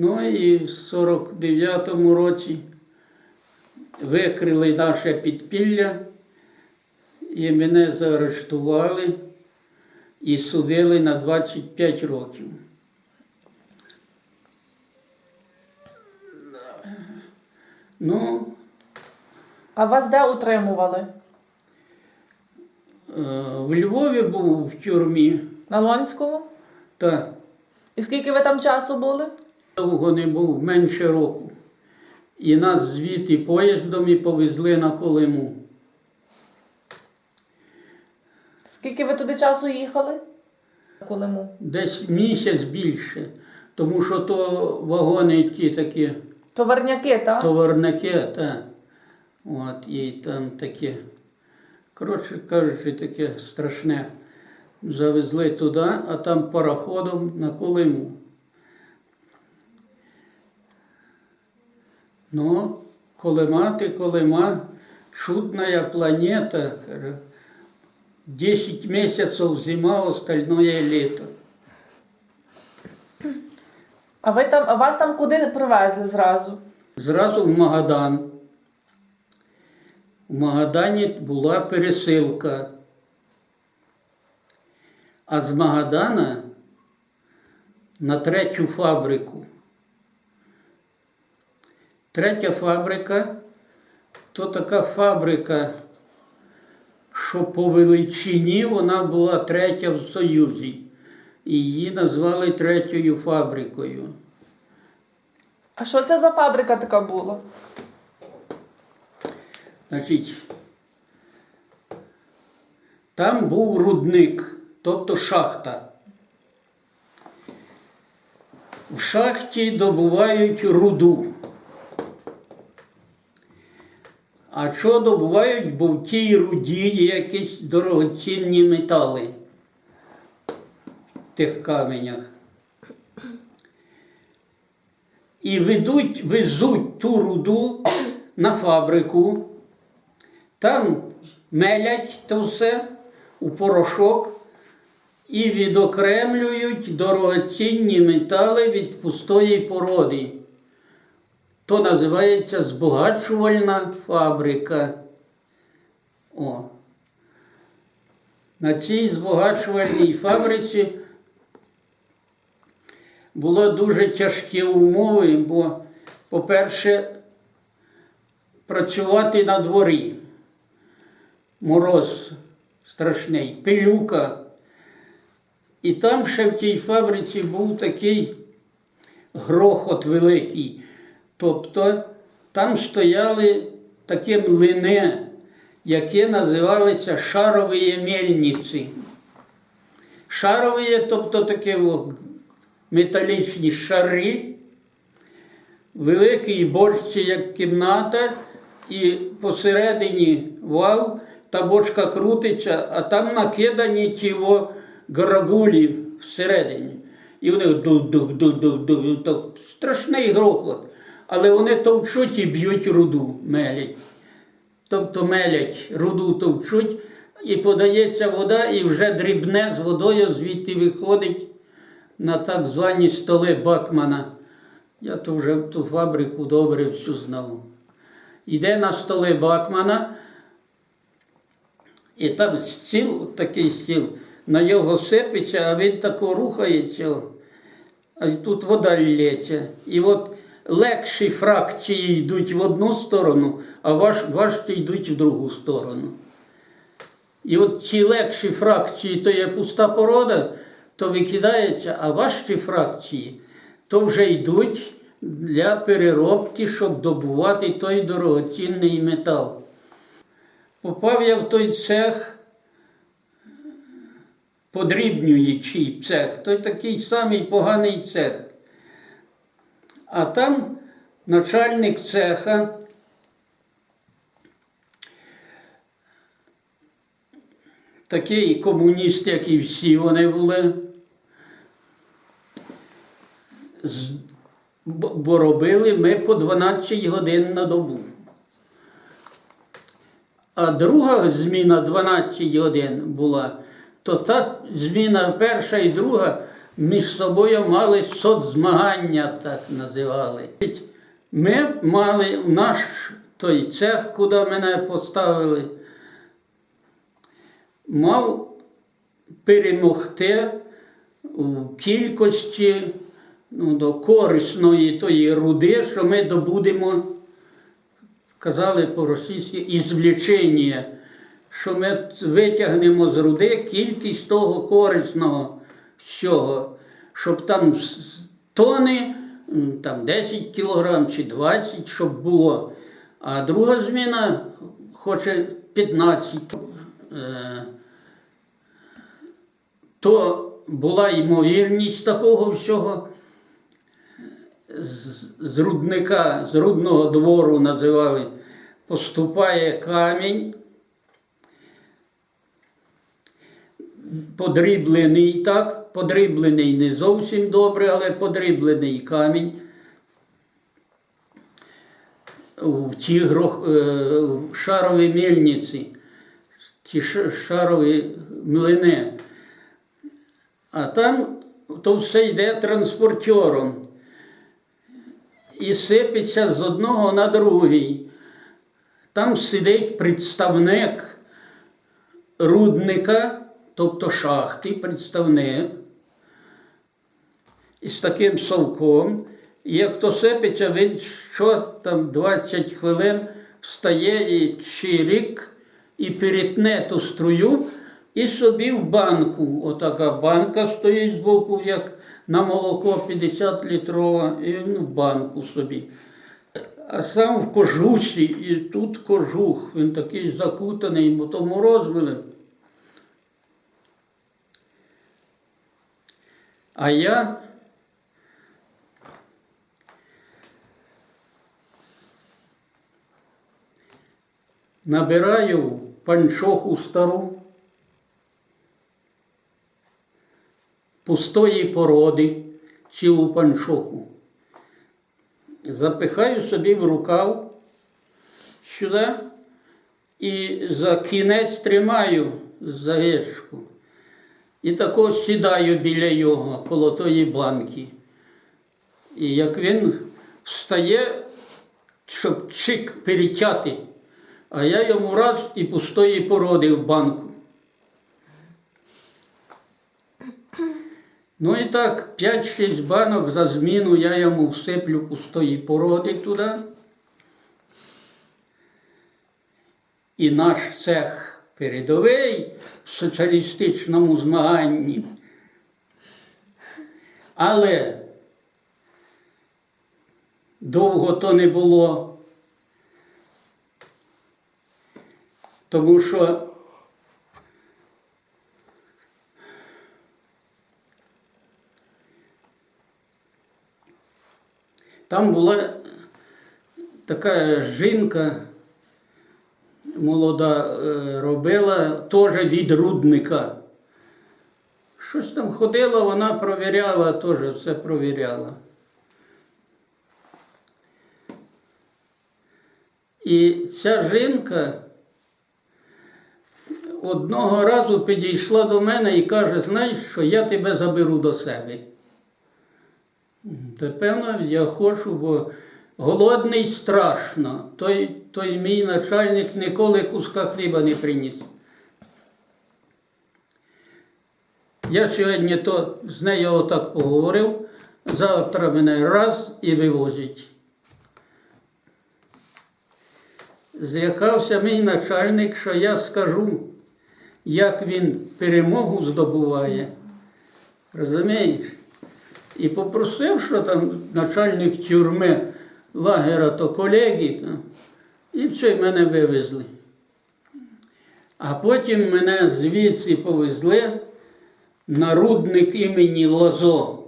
Ну і в 49-му році викрили наше підпілля і мене заарештували і судили на 25 років. Ну, А вас де утримували? е, в Львові був в тюрмі, На Лонському? та І скільки ви там часу були? Довго не був, менше року. І нас звідти поїздом і повезли на Колиму. Скільки ви туди часу їхали? Колиму. Десь місяць більше, тому що то вагони ті такі Товарняки, так? товарники, та. От, і там таке, коротше кажучи, таке страшне. Завезли туди, а там пароходом на Колиму. Ну, Колима ти Колима, чудная планета. 10 месяцев зима, остальное лето. А ви там, а вас там куди привезли зразу? Зразу в Магадан. В Магадані була пересилка. А з Магадана на третю фабрику. Третя фабрика то така фабрика, що по величині вона була третя в Союзі. І її назвали третьою фабрикою. А що це за фабрика така була? Значить, там був рудник, тобто шахта. В шахті добувають руду. А що добувають? Бо в тій руді якісь дорогоцінні метали в тих каменях. І ведуть, везуть ту руду на фабрику, там мелять то все у порошок і відокремлюють дорогоцінні метали від пустої породи. То називається збагачувальна фабрика. О. На цій збагачувальній фабриці було дуже тяжкі умови, бо, по-перше, працювати на дворі. Мороз страшний, пилюка. І там ще в тій фабриці був такий грохот великий. Тобто там стояли такі млини, які називалися шарові мельниці. Шарові, тобто такі металічні шари, великий борщі, як кімната, і посередині вал, та бочка крутиться, а там накидані ті грагулі всередині. І вони дух-дух-дух-дух-дух, страшний грохот. Але вони товчуть і б'ють руду, мелять. Тобто мелять, руду товчуть, і подається вода, і вже дрібне з водою звідти виходить на так звані столи Бакмана. Я то вже ту фабрику добре всю знав. Іде на столи Бакмана, і там стіл, от такий стіл, на його сипеться, а він тако рухається, а тут вода лється. І от легші фракції йдуть в одну сторону, а важ, важчі йдуть в другу сторону. І от ці легші фракції, то є пуста порода, то викидається, а важчі фракції, то вже йдуть для переробки, щоб добувати той дорогоцінний метал. Попав я в той цех, подрібнюючий цех, той такий самий поганий цех. А там начальник цеха такий комуніст, як і всі вони були. Бо- робили ми по 12 годин на добу. А друга зміна 12 годин була, то та зміна перша і друга між собою мали соцзмагання, так називали. Ми мали наш той цех, куди мене поставили, мав перемогти в кількості ну, до корисної тої руди, що ми добудемо, казали по-російськи, ізвлічення, що ми витягнемо з руди кількість того корисного всього, щоб там тони, там 10 кілограм чи 20, щоб було. А друга зміна хоче 15. Е, то була ймовірність такого всього. З рудника, з рудного двору називали, поступає камінь, подріблений так, подріблений не зовсім добре, але подріблений камінь. В ті грох, е, шарові мільниці, ті шарові млини. А там то все йде транспортером і сипеться з одного на другий. Там сидить представник рудника, тобто шахти, представник, із таким совком. І як то сипеться, він що там 20 хвилин встає і чирік і перетне ту струю і собі в банку. Отака банка стоїть збоку, як на молоко 50 літрова, і він в банку собі. А сам в кожусі, і тут кожух, він такий закутаний, бо то мороз були. А я набираю панчоху стару, пустої породи, цілу панчоху. Запихаю собі в рукав сюди і за кінець тримаю за гишку. І тако сідаю біля його, коло тої банки. І як він встає, щоб чик перетяти, а я йому раз і пустої породи в банку. Ну і так, 5-6 банок за зміну я йому всиплю пустої породи туди. І наш цех передовий в соціалістичному змаганні. Але довго то не було, тому що Там була така жінка молода е, робила теж від рудника. Щось там ходила, вона провіряла, теж все провіряла. І ця жінка одного разу підійшла до мене і каже, знаєш що, я тебе заберу до себе. Та певно, я хочу, бо голодний страшно. Той, той мій начальник ніколи куска хліба не приніс. Я сьогодні то з нею отак поговорив, завтра мене раз і вивозять. Злякався мій начальник, що я скажу, як він перемогу здобуває. Розумієш? І попросив, що там начальник тюрми лагера то колеги, там, і все, мене вивезли. А потім мене звідси повезли на рудник імені Лозо.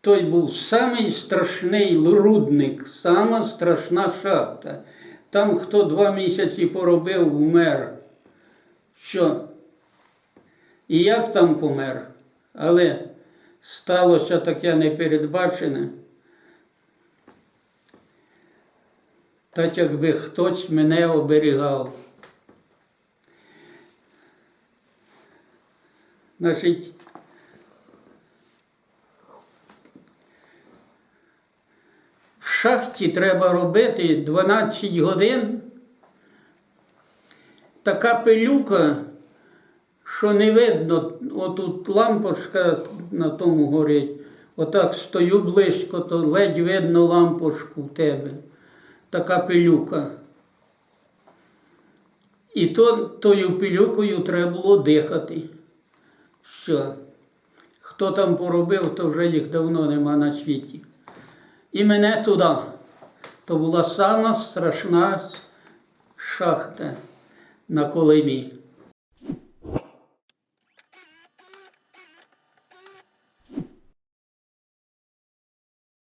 Той був самий страшний рудник, сама страшна шахта. Там хто два місяці поробив, вмер. Що? І я б там помер. Але сталося таке непередбачене. так якби хтось мене оберігав. Значить, в шахті треба робити 12 годин. Така пилюка, що не видно, отут лампочка на тому горить, отак стою близько, то ледь видно лампочку в тебе. Така пилюка. І то, тою пилюкою треба було дихати. Все. Хто там поробив, то вже їх давно нема на світі. І мене туди. То була сама страшна шахта на Колимі.